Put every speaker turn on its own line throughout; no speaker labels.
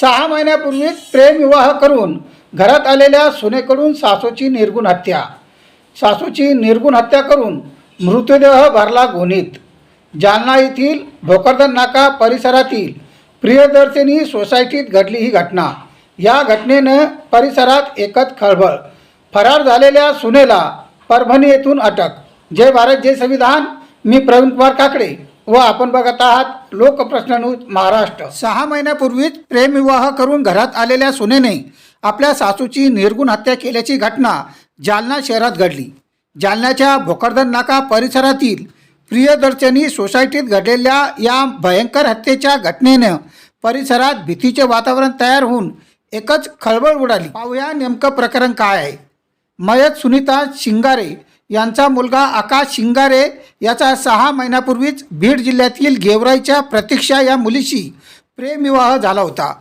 सहा महिन्यापूर्वीच प्रेमविवाह करून घरात आलेल्या सुनेकडून सासूची निर्गुण हत्या. सासूची निर्गुण हत्या करून मृतदेह भरला गोणीत जालना येथील भोकरदन नाका परिसरातील प्रियदर्शिनी सोसायटीत घडली ही घटना. या घटनेनं परिसरात एकच खळबळ. फरार झालेल्या सुनेला परभणी येथून अटक. जय भारत जय संविधान. मी प्रवीण कुमार काकडे. व आपण बघत आहात लोकप्रश्न न्यूज महाराष्ट्र. सहा महिन्यापूर्वीच प्रेमविवाह करून घरात आलेल्या सुनेने आपल्या सासूची निर्गुण हत्या केल्याची घटना जालना शहरात घडली. जालन्याच्या भोकरदन नाका परिसरातील प्रियदर्शनी सोसायटीत घडलेल्या या भयंकर हत्येच्या घटनेनं परिसरात भीतीचे वातावरण तयार होऊन एकच खळबळ उडाली. पाहूया नेमकं प्रकरण काय आहे. मयत सुनीता शिंगारे यांचा मुलगा आकाश शिंगारे याचा सहा महिन्यापूर्वीच बीड जिल्ह्यातील गेवराईच्या प्रतीक्षा या मुलीशी प्रेमविवाह झाला होता.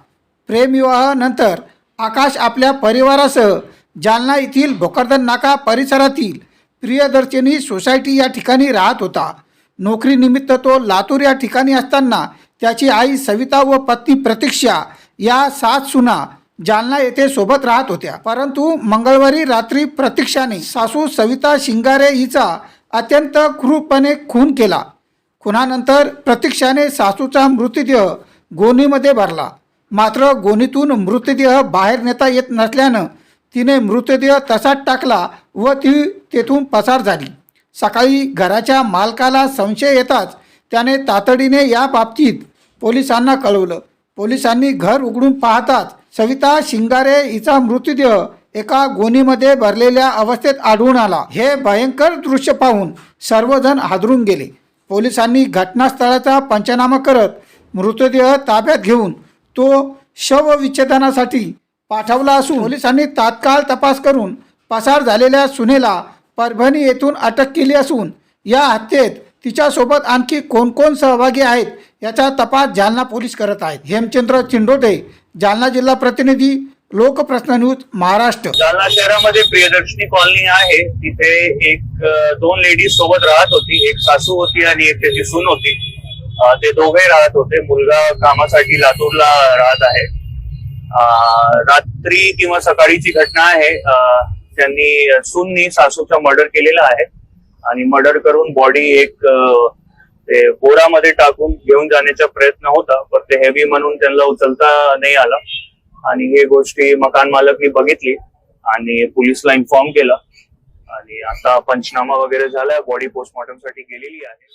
प्रेमविवाहानंतर आकाश आपल्या परिवारासह जालना येथील भोकरदन नाका परिसरातील प्रियदर्शिनी सोसायटी या ठिकाणी राहत होता. नोकरीनिमित्त तो लातूर या ठिकाणी असताना त्याची आई सविता व पत्नी प्रतीक्षा या सात सुना जालना येथे सोबत राहत होत्या. परंतु मंगळवारी रात्री प्रतीक्षाने सासू सविता शिंगारे हिचा अत्यंत क्रूरपणे खून केला. खुनानंतर प्रतीक्षाने सासूचा मृतदेह गोणीमध्ये भरला. मात्र गोणीतून मृतदेह बाहेर नेता येत नसल्यानं तिने मृतदेह तसाच टाकला व ती तेथून पसार झाली. सकाळी घराच्या मालकाला संशय येताच त्याने तातडीने या बाबतीत पोलिसांना कळवलं. पोलिसांनी घर उघडून पाहताच सविता शिंगारे हिचा मृतदेह एका गोणीमध्ये भरलेल्या अवस्थेत आढळून आला. हे भयंकर दृश्य पाहून सर्वजण हादरून गेले. पोलिसांनी घटनास्थळाचा पंचनामा करत मृतदेह ताब्यात घेऊन तो शवविच्छेदनासाठी पाठवला असून पोलिसांनी तात्काळ तपास करून पसार झालेल्या सुनेला परभणी येथून अटक केली असून या हत्येत तिच्यासोबत आणखी कोण कोण सहभागी आहेत याचा तपास जालना पोलीस करत आहेत. हेमचंद्र चिंडोटे जालना जिल्हा प्रतिनिधी लोकप्रश्न न्यूज महाराष्ट्र.
जालना शहरामध्ये प्रियदर्शनी कॉलनी आहे. तिथे एक दोन लेडीज सोबत राहत होती. एक सासू होती आणि एक त्याची सून होती. ते दोघे राहत होते. मुलगा कामासाठी लातूरला राहत आहे. रात्री किंवा सकाळीची घटना आहे. त्यांनी सूननी सासूचा मर्डर केलेला आहे. आणि मर्डर करून बॉडी एक ते बोरामध्ये टाकून घेऊन जाण्याचा प्रयत्न होता पण ते हेवी म्हणून त्यांना उचलता नाही आला. आणि हे गोष्टी मकान मालकनी बघितली आणि पोलिसला इन्फॉर्म केला. आणि आता पंचनामा वगैरे झालाय बॉडी पोस्टमॉर्टमसाठी गेलेली आहे.